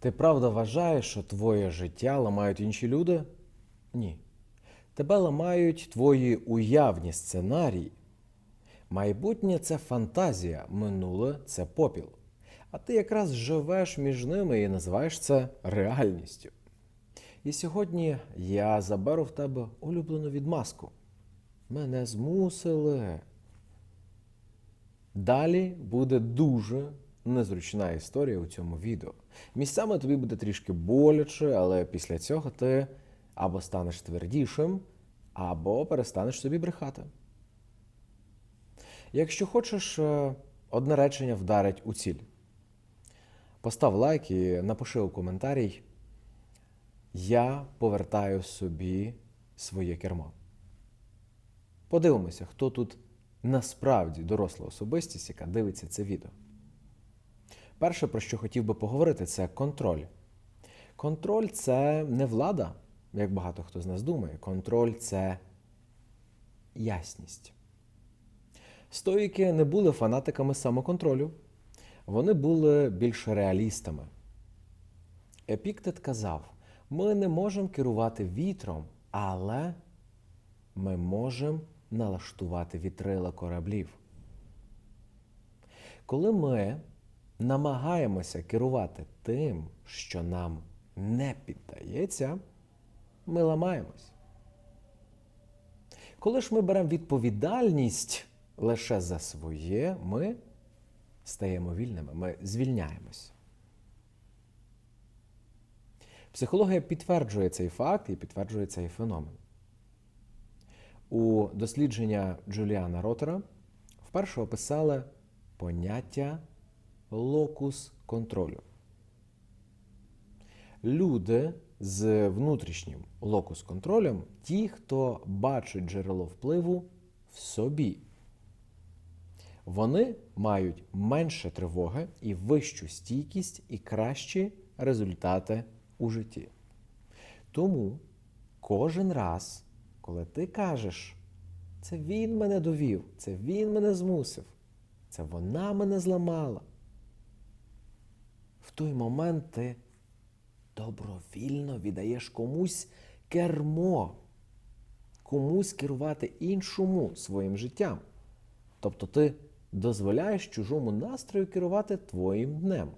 Ти правда вважаєш, що твоє життя ламають інші люди? Ні. Тебе ламають твої уявні сценарії. Майбутнє це фантазія, минуле це попіл. А ти якраз живеш між ними і називаєш це реальністю. І сьогодні я заберу в тебе улюблену відмазку. Мене змусили. Далі буде дуже незручна історія у цьому відео. Місцями тобі буде трішки боляче, але після цього ти або станеш твердішим, або перестанеш собі брехати. Якщо хочеш, е, одне речення вдарить у ціль. Постав лайк і напиши у коментарій. Я повертаю собі своє кермо. Подивимося, хто тут насправді доросла особистість, яка дивиться це відео. Перше, про що хотів би поговорити, це контроль. Контроль це не влада, як багато хто з нас думає. Контроль це ясність. Стоїки не були фанатиками самоконтролю, вони були більш реалістами. Епіктет казав: ми не можемо керувати вітром, але ми можемо налаштувати вітрила кораблів. Коли ми намагаємося керувати тим, що нам не піддається, ми ламаємось. Коли ж ми беремо відповідальність лише за своє, ми стаємо вільними, ми звільняємось. Психологія підтверджує цей факт і підтверджує цей феномен. У дослідження Джуліана Ротера вперше описали поняття локус контролю. Люди з внутрішнім локус контролем ті, хто бачить джерело впливу в собі. Вони мають менше тривоги і вищу стійкість і кращі результати у житті. Тому кожен раз, коли ти кажеш, це він мене довів, це він мене змусив, це вона мене зламала. В той момент ти добровільно віддаєш комусь кермо, комусь керувати іншому своїм життям. Тобто ти дозволяєш чужому настрою керувати твоїм днем.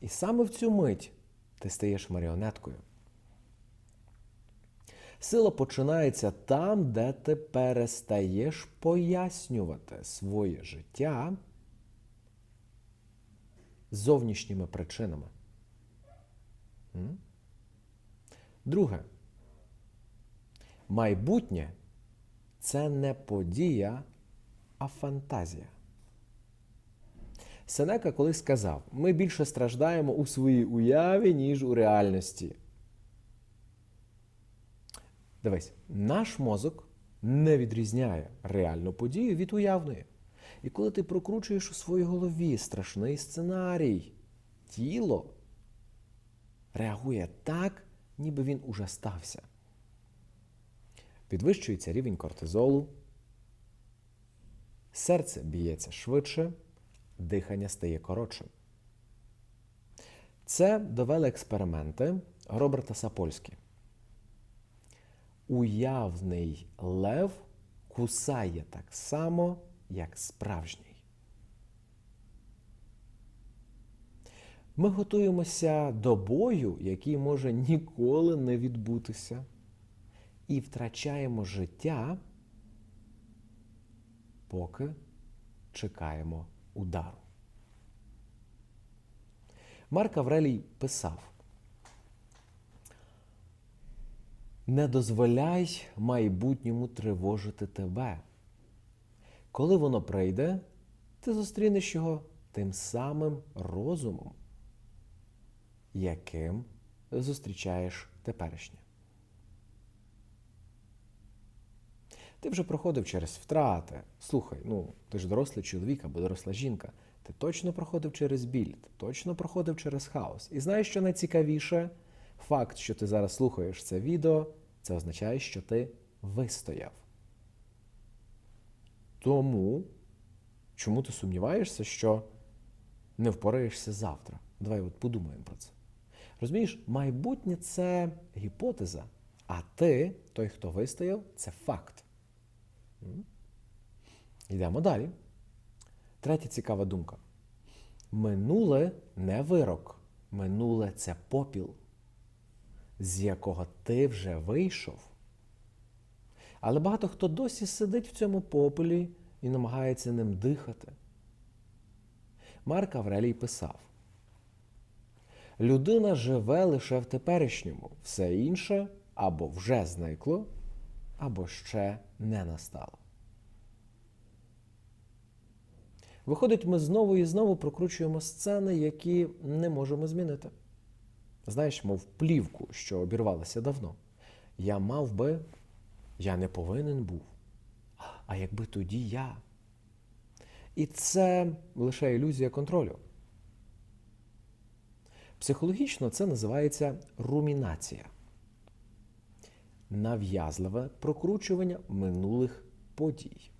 І саме в цю мить ти стаєш маріонеткою. Сила починається там, де ти перестаєш пояснювати своє життя зовнішніми причинами. Друге. Майбутнє це не подія, а фантазія. Сенека колись сказав: ми більше страждаємо у своїй уяві, ніж у реальності. Дивись, наш мозок не відрізняє реальну подію від уявної. І коли ти прокручуєш у своїй голові страшний сценарій, тіло реагує так, ніби він уже стався. Підвищується рівень кортизолу, серце б'ється швидше, дихання стає коротшим. Це довели експерименти Роберта Сапольські. Уявний лев кусає так само, як справжній. Ми готуємося до бою, який може ніколи не відбутися, і втрачаємо життя, поки чекаємо удару. Марк Аврелій писав: Не дозволяй майбутньому тривожити тебе. Коли воно прийде, ти зустрінеш його тим самим розумом, яким зустрічаєш теперішнє. Ти вже проходив через втрати. Слухай, ну ти ж дорослий чоловік або доросла жінка. Ти точно проходив через біль, ти точно проходив через хаос. І знаєш, що найцікавіше? Факт, що ти зараз слухаєш це відео, це означає, що ти вистояв. Тому, чому ти сумніваєшся, що не впораєшся завтра. Давай от подумаємо про це. Розумієш, майбутнє це гіпотеза, а ти, той, хто вистояв, це факт. Йдемо далі. Третя цікава думка. Минуле не вирок. Минуле це попіл, з якого ти вже вийшов. Але багато хто досі сидить в цьому попелі і намагається ним дихати. Марк Аврелій писав: Людина живе лише в теперішньому, все інше або вже зникло, або ще не настало. Виходить, ми знову і знову прокручуємо сцени, які не можемо змінити. Знаєш, мов плівку, що обірвалася давно. Я мав би, я не повинен був. А якби тоді я. І це лише ілюзія контролю. Психологічно це називається румінація. Нав'язливе прокручування минулих подій.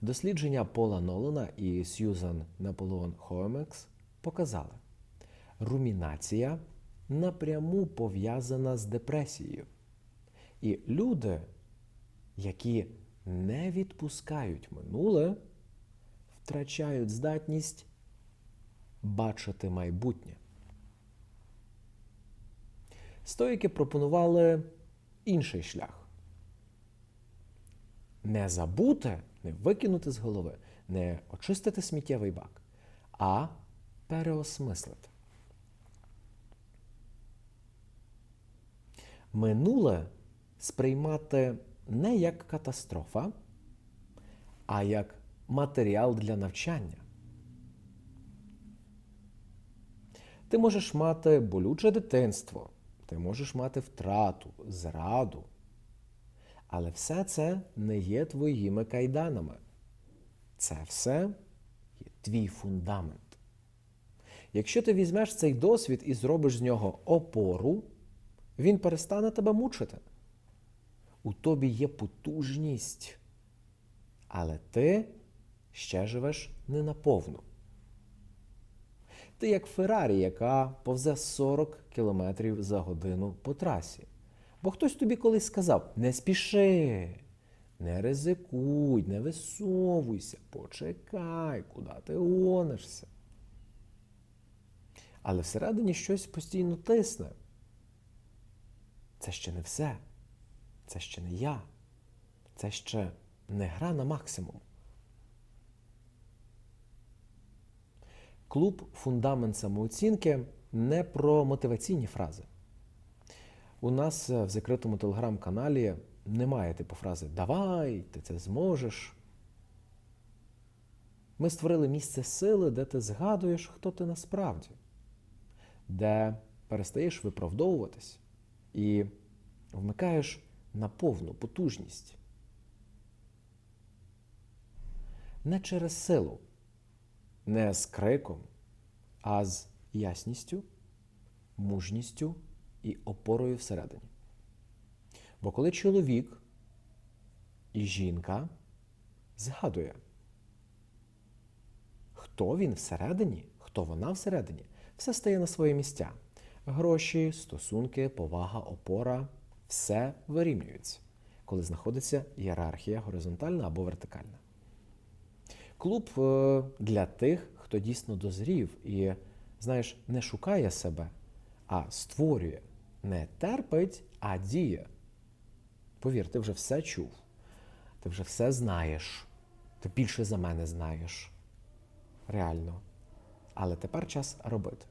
Дослідження Пола Нолана і Сьюзан Наполеон Хоемекс показали, румінація напряму пов'язана з депресією. І люди, які не відпускають минуле, втрачають здатність бачити майбутнє. Стоїки пропонували інший шлях. Не забути, не викинути з голови, не очистити сміттєвий бак, а переосмислити. Минуле сприймати не як катастрофа, а як матеріал для навчання. Ти можеш мати болюче дитинство, ти можеш мати втрату, зраду. Але все це не є твоїми кайданами. Це все є твій фундамент. Якщо ти візьмеш цей досвід і зробиш з нього опору, він перестане тебе мучити. У тобі є потужність, але ти ще живеш не наповну. Ти як Феррарі, яка повзе 40 км за годину по трасі. Бо хтось тобі колись сказав: не спіши, не ризикуй, не висовуйся, почекай, куди ти гонишся. Але всередині щось постійно тисне. Це ще не все. Це ще не я. Це ще не гра на максимум. Клуб Фундамент самооцінки не про мотиваційні фрази. У нас в закритому телеграм-каналі немає типу фрази Давай, ти це зможеш. Ми створили місце сили, де ти згадуєш, хто ти насправді, де перестаєш виправдовуватись і вмикаєш на повну потужність. Не через силу, не з криком, а з ясністю, мужністю і опорою всередині. Бо коли чоловік і жінка згадує, хто він всередині, хто вона всередині, все стає на свої місця. Гроші, стосунки, повага, опора все вирівнюється, коли знаходиться ієрархія горизонтальна або вертикальна. Клуб е, для тих, хто дійсно дозрів і, знаєш, не шукає себе, а створює, не терпить, а діє. Повір, ти вже все чув, ти вже все знаєш, ти більше за мене знаєш. Реально. Але тепер час робити.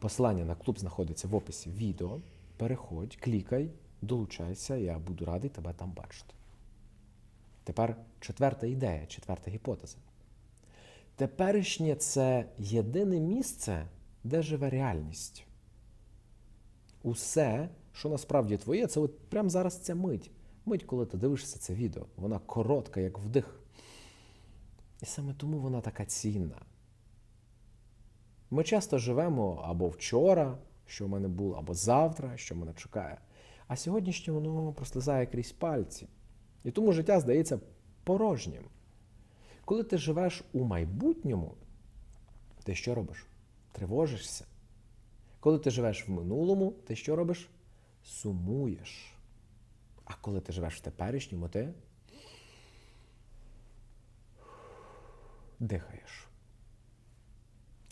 Посилання на клуб знаходиться в описі відео. Переходь, клікай, долучайся, я буду радий тебе там бачити. Тепер четверта ідея, четверта гіпотеза. Теперішнє це єдине місце, де живе реальність. Усе, що насправді твоє, це от прямо зараз ця мить. Мить, коли ти дивишся це відео. Вона коротка, як вдих. І саме тому вона така цінна. Ми часто живемо або вчора, що в мене було, або завтра, що мене чекає. А сьогоднішнє воно прослизає крізь пальці. І тому життя здається порожнім. Коли ти живеш у майбутньому, ти що робиш? Тривожишся. Коли ти живеш в минулому, ти що робиш? Сумуєш. А коли ти живеш в теперішньому, ти дихаєш.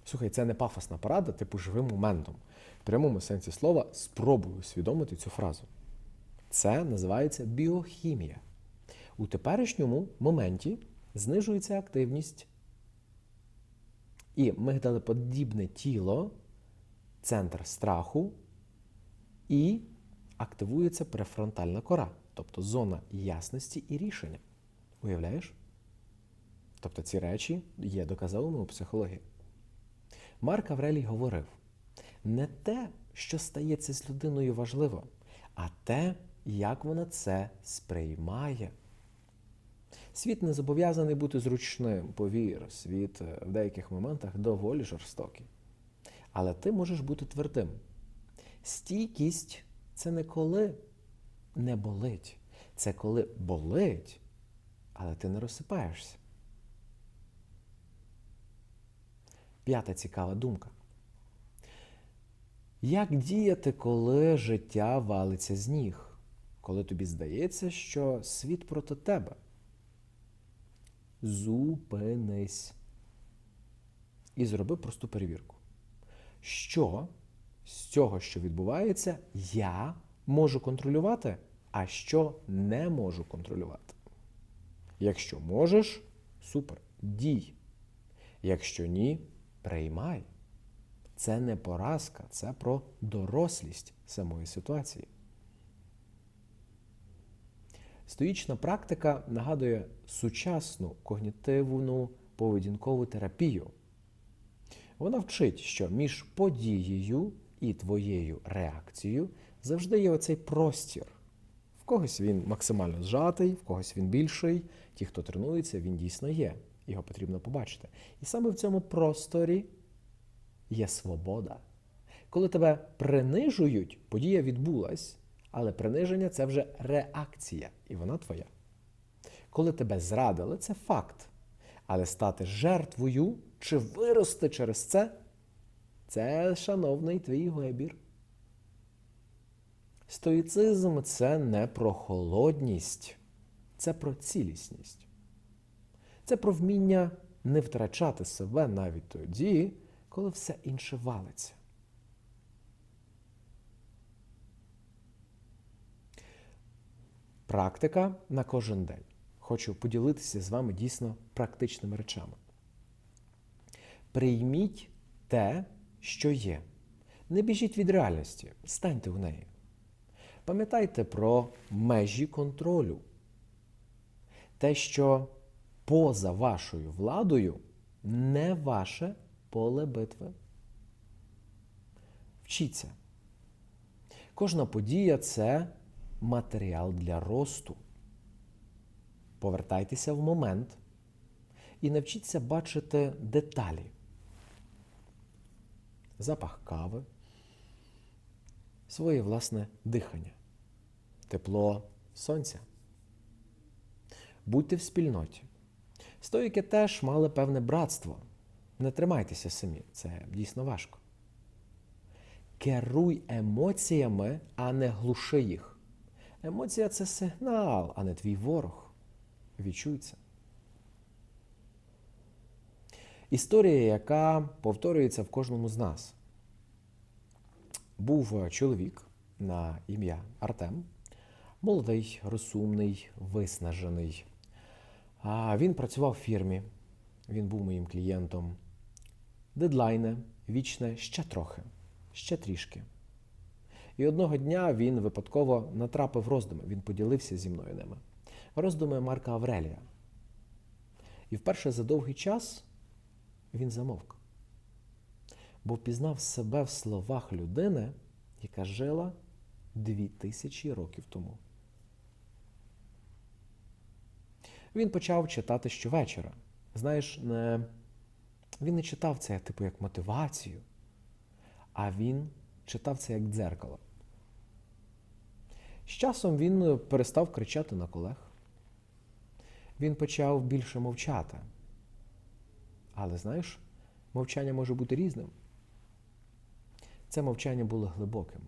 Слухай, це не пафосна порада, типу живим моментом. В прямому сенсі слова спробуй усвідомити цю фразу. Це називається біохімія. У теперішньому моменті знижується активність. І мигдалеподібне тіло, центр страху, і активується префронтальна кора, тобто зона ясності і рішення. Уявляєш? Тобто ці речі є доказовими у психології. Марк Аврелій говорив: не те, що стається з людиною важливо, а те, як вона це сприймає. Світ не зобов'язаний бути зручним, повір, світ в деяких моментах доволі жорстокий. Але ти можеш бути твердим. Стійкість це не коли не болить, це коли болить, але ти не розсипаєшся. П'ята цікава думка. Як діяти, коли життя валиться з ніг? Коли тобі здається, що світ проти тебе? Зупинись. І зроби просту перевірку. Що з цього, що відбувається, я можу контролювати, а що не можу контролювати? Якщо можеш, супер, дій. Якщо ні, приймай. Це не поразка, це про дорослість самої ситуації. Стоїчна практика нагадує сучасну когнітивну поведінкову терапію. Вона вчить, що між подією і твоєю реакцією завжди є оцей простір. В когось він максимально зжатий, в когось він більший. Ті, хто тренується, він дійсно є. Його потрібно побачити. І саме в цьому просторі є свобода. Коли тебе принижують, подія відбулась, але приниження це вже реакція, і вона твоя. Коли тебе зрадили, це факт. Але стати жертвою чи вирости через це це, шановний твій вибір. Стоїцизм це не про холодність, це про цілісність. Це про вміння не втрачати себе навіть тоді, коли все інше валиться. Практика на кожен день. Хочу поділитися з вами дійсно практичними речами. Прийміть те, що є. Не біжіть від реальності, станьте в неї. Пам'ятайте про межі контролю. Те, що поза вашою владою, не ваше поле битви. Вчіться. Кожна подія це матеріал для росту. Повертайтеся в момент і навчіться бачити деталі. Запах кави, своє власне дихання, тепло сонця. Будьте в спільноті. Стоїки теж мали певне братство. Не тримайтеся самі, це дійсно важко. Керуй емоціями, а не глуши їх. Емоція це сигнал, а не твій ворог. Відчуй це. Історія, яка повторюється в кожному з нас. Був чоловік на ім'я Артем, молодий, розумний, виснажений. А Він працював в фірмі, він був моїм клієнтом. Дедлайне, вічне ще трохи, ще трішки. І одного дня він випадково натрапив роздуми, він поділився зі мною ними. Роздуми Марка Аврелія. І вперше за довгий час він замовк, бо впізнав себе в словах людини, яка жила дві тисячі років тому. Він почав читати щовечора. Знаєш, не... він не читав це типу як мотивацію, а він читав це як дзеркало. З часом він перестав кричати на колег. Він почав більше мовчати. Але знаєш, мовчання може бути різним. Це мовчання було глибоким.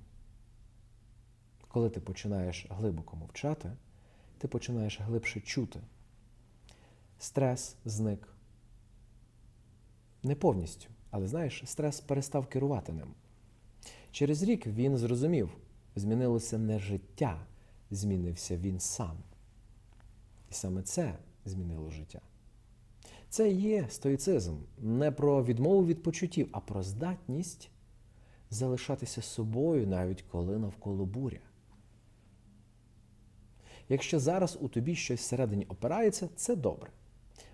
Коли ти починаєш глибоко мовчати, ти починаєш глибше чути. Стрес зник. Не повністю, але знаєш, стрес перестав керувати ним. Через рік він зрозумів, змінилося не життя, змінився він сам. І саме це змінило життя. Це є стоїцизм не про відмову від почуттів, а про здатність залишатися собою, навіть коли навколо буря. Якщо зараз у тобі щось всередині опирається, це добре.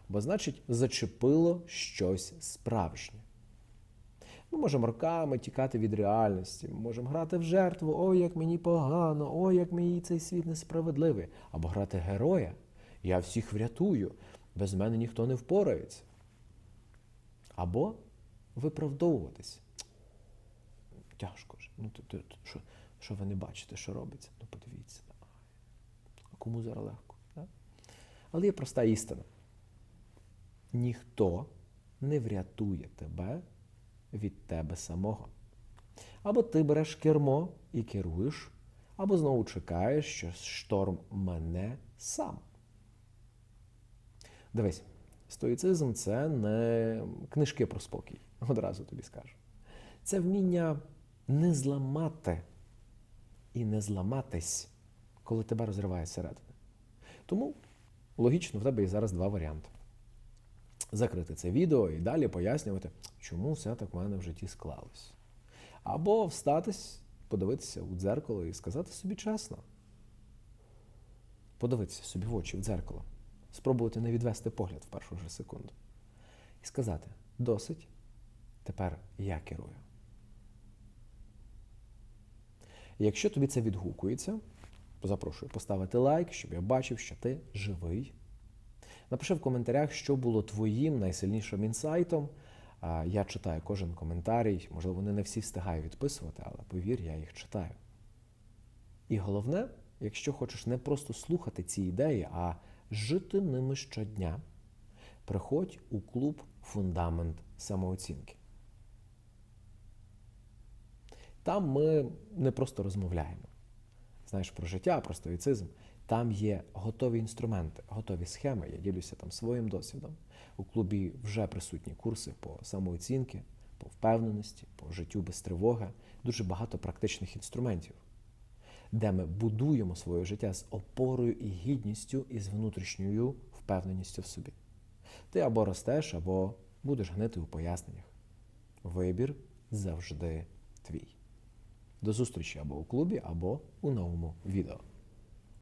Бо значить, зачепило щось справжнє. Ми можемо роками тікати від реальності, ми можемо грати в жертву, ой, як мені погано, ой, як мені цей світ несправедливий. Або грати героя. Я всіх врятую, без мене ніхто не впорається. Або виправдовуватись. Тяжко ж. Ну, то, то, що, що ви не бачите, що робиться? Ну, подивіться. А кому зараз легко? Да? Але є проста істина. Ніхто не врятує тебе від тебе самого. Або ти береш кермо і керуєш, або знову чекаєш, що шторм мене сам. Дивись, стоїцизм це не книжки про спокій, одразу тобі скажу. Це вміння не зламати і не зламатись, коли тебе розриває зсередини. Тому логічно в тебе є зараз два варіанти. Закрити це відео і далі пояснювати, чому все так в мене в житті склалось. Або встатись, подивитися у дзеркало і сказати собі чесно. Подивитися собі в очі в дзеркало, спробувати не відвести погляд в першу ж секунду. І сказати: досить, тепер я керую. І якщо тобі це відгукується, запрошую поставити лайк, щоб я бачив, що ти живий. Напиши в коментарях, що було твоїм найсильнішим інсайтом. Я читаю кожен коментарій. Можливо, не всі встигаю відписувати, але повір, я їх читаю. І головне, якщо хочеш не просто слухати ці ідеї, а жити ними щодня, приходь у клуб Фундамент самооцінки. Там ми не просто розмовляємо. Знаєш про життя, про стоїцизм. Там є готові інструменти, готові схеми. Я ділюся там своїм досвідом. У клубі вже присутні курси по самооцінки, по впевненості, по життю без тривоги, дуже багато практичних інструментів, де ми будуємо своє життя з опорою і гідністю і з внутрішньою впевненістю в собі. Ти або ростеш, або будеш гнити у поясненнях. Вибір завжди твій. До зустрічі або у клубі, або у новому відео.